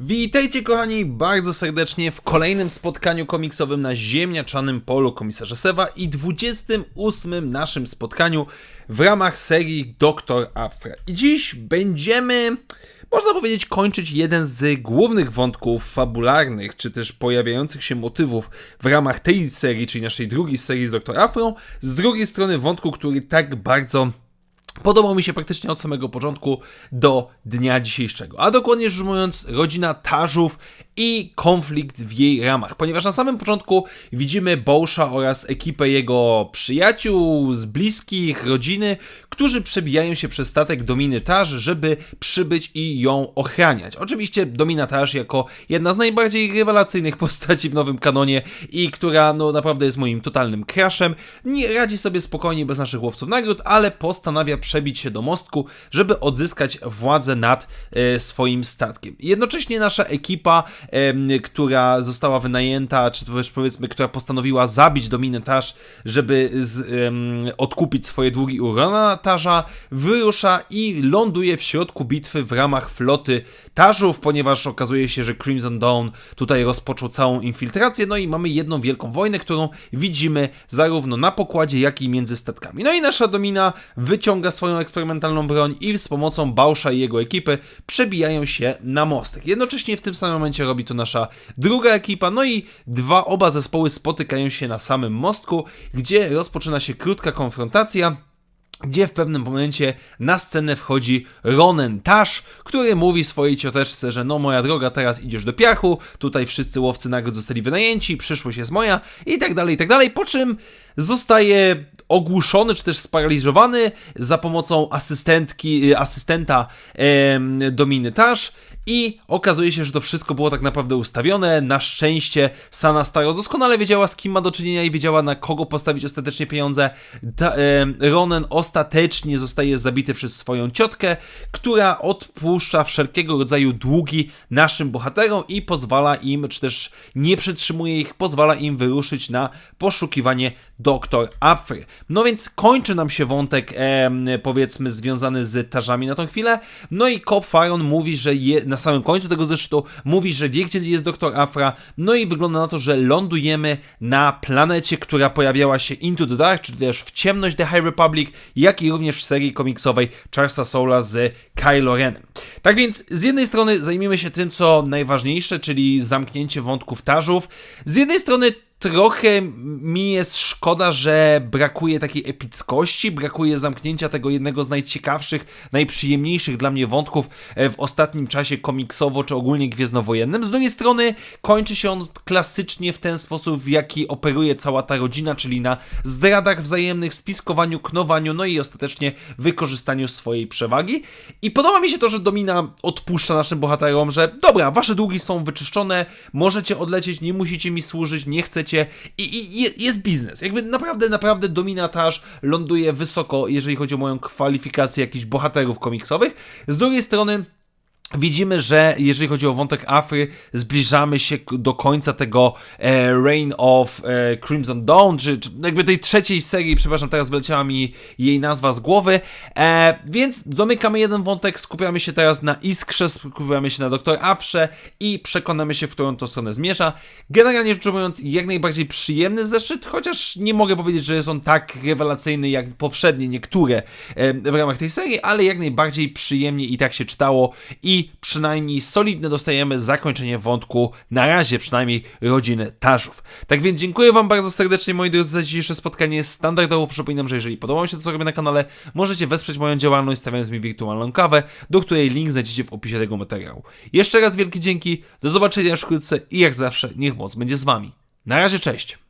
Witajcie kochani bardzo serdecznie w kolejnym spotkaniu komiksowym na ziemniaczanym polu komisarza Sewa i 28 naszym spotkaniu w ramach serii Doktor Afra. I dziś będziemy, można powiedzieć, kończyć jeden z głównych wątków fabularnych, czy też pojawiających się motywów w ramach tej serii, czyli naszej drugiej serii z Doktor Afrą. Z drugiej strony wątku, który tak bardzo Podobał mi się praktycznie od samego początku do dnia dzisiejszego. A dokładnie rzecz ujmując, rodzina Tarzów i konflikt w jej ramach. Ponieważ na samym początku widzimy Boscha oraz ekipę jego przyjaciół, z bliskich, rodziny, którzy przebijają się przez statek Dominy Tarz, żeby przybyć i ją ochraniać. Oczywiście Domina Tarz jako jedna z najbardziej rewelacyjnych postaci w nowym kanonie i która no naprawdę jest moim totalnym crashem, nie radzi sobie spokojnie bez naszych łowców nagród, ale postanawia przebić się do mostku, żeby odzyskać władzę nad e, swoim statkiem. Jednocześnie nasza ekipa, która została wynajęta, czy też powiedzmy, która postanowiła zabić Dominę Tarz, żeby z, odkupić swoje długi u Rona Tarza, wyrusza i ląduje w środku bitwy w ramach floty Tarzów, ponieważ okazuje się, że Crimson Dawn tutaj rozpoczął całą infiltrację, no i mamy jedną wielką wojnę, którą widzimy zarówno na pokładzie, jak i między statkami. No i nasza Domina wyciąga swoją eksperymentalną broń i z pomocą Bausza i jego ekipy przebijają się na mostek. Jednocześnie w tym samym momencie robi to nasza druga ekipa, no i dwa oba zespoły spotykają się na samym mostku, gdzie rozpoczyna się krótka konfrontacja gdzie w pewnym momencie na scenę wchodzi Ronen Tash, który mówi swojej cioteczce, że no moja droga, teraz idziesz do piachu, tutaj wszyscy łowcy nagród zostali wynajęci, przyszłość jest moja i tak dalej, i tak dalej, po czym zostaje ogłuszony, czy też sparaliżowany za pomocą asystentki, y, asystenta em, Dominy Tash i okazuje się, że to wszystko było tak naprawdę ustawione. Na szczęście Sana Staros doskonale wiedziała, z kim ma do czynienia i wiedziała, na kogo postawić ostatecznie pieniądze. Ta, em, Ronen ostatecznie zostaje zabity przez swoją ciotkę, która odpuszcza wszelkiego rodzaju długi naszym bohaterom i pozwala im, czy też nie przytrzymuje ich, pozwala im wyruszyć na poszukiwanie doktor Afry. No więc kończy nam się wątek, em, powiedzmy, związany z tarzami na tą chwilę. No i Cop Faron mówi, że je, na samym końcu tego zeszytu mówi, że wie, gdzie jest doktor Afra. No i wygląda na to, że lądujemy na planecie, która pojawiała się Into the Dark, czyli też w ciemność The High Republic, jak i również w serii komiksowej Charlesa Soula z Kylo Renem. Tak więc z jednej strony zajmiemy się tym, co najważniejsze, czyli zamknięcie wątków tarzów. Z jednej strony trochę mi jest szkoda, że brakuje takiej epickości, brakuje zamknięcia tego jednego z najciekawszych, najprzyjemniejszych dla mnie wątków e, w ostatnim czasie komiksowo czy ogólnie gwiezdnowojennym. Z drugiej strony kończy się on klasycznie w ten sposób, w jaki operuje cała ta rodzina, czyli na zdradach wzajemnych, spiskowaniu, knowaniu, no i ostatecznie wykorzystaniu swojej przewagi. I podoba mi się to, że Domina odpuszcza naszym bohaterom, że dobra, wasze długi są wyczyszczone, możecie odlecieć, nie musicie mi służyć, nie i, i je- jest biznes. Jakby naprawdę, naprawdę dominatarz ląduje wysoko, jeżeli chodzi o moją kwalifikację jakichś bohaterów komiksowych. Z drugiej strony Widzimy, że jeżeli chodzi o wątek Afry, zbliżamy się do końca tego e, Reign of e, Crimson Dawn, czy, czy jakby tej trzeciej serii, przepraszam, teraz wyleciała mi jej nazwa z głowy, e, więc domykamy jeden wątek, skupiamy się teraz na Iskrze, skupiamy się na Doktor Afrze i przekonamy się, w którą to stronę zmierza. Generalnie rzecz ujmując, jak najbardziej przyjemny zeszyt, chociaż nie mogę powiedzieć, że jest on tak rewelacyjny jak poprzednie niektóre e, w ramach tej serii, ale jak najbardziej przyjemnie i tak się czytało i przynajmniej solidne dostajemy zakończenie wątku, na razie przynajmniej rodziny Tarzów. Tak więc dziękuję Wam bardzo serdecznie moi drodzy za dzisiejsze spotkanie. Standardowo przypominam, że jeżeli podoba Wam się to, co robię na kanale, możecie wesprzeć moją działalność stawiając mi wirtualną kawę, do której link znajdziecie w opisie tego materiału. Jeszcze raz wielkie dzięki, do zobaczenia już wkrótce i jak zawsze niech moc będzie z Wami. Na razie, cześć!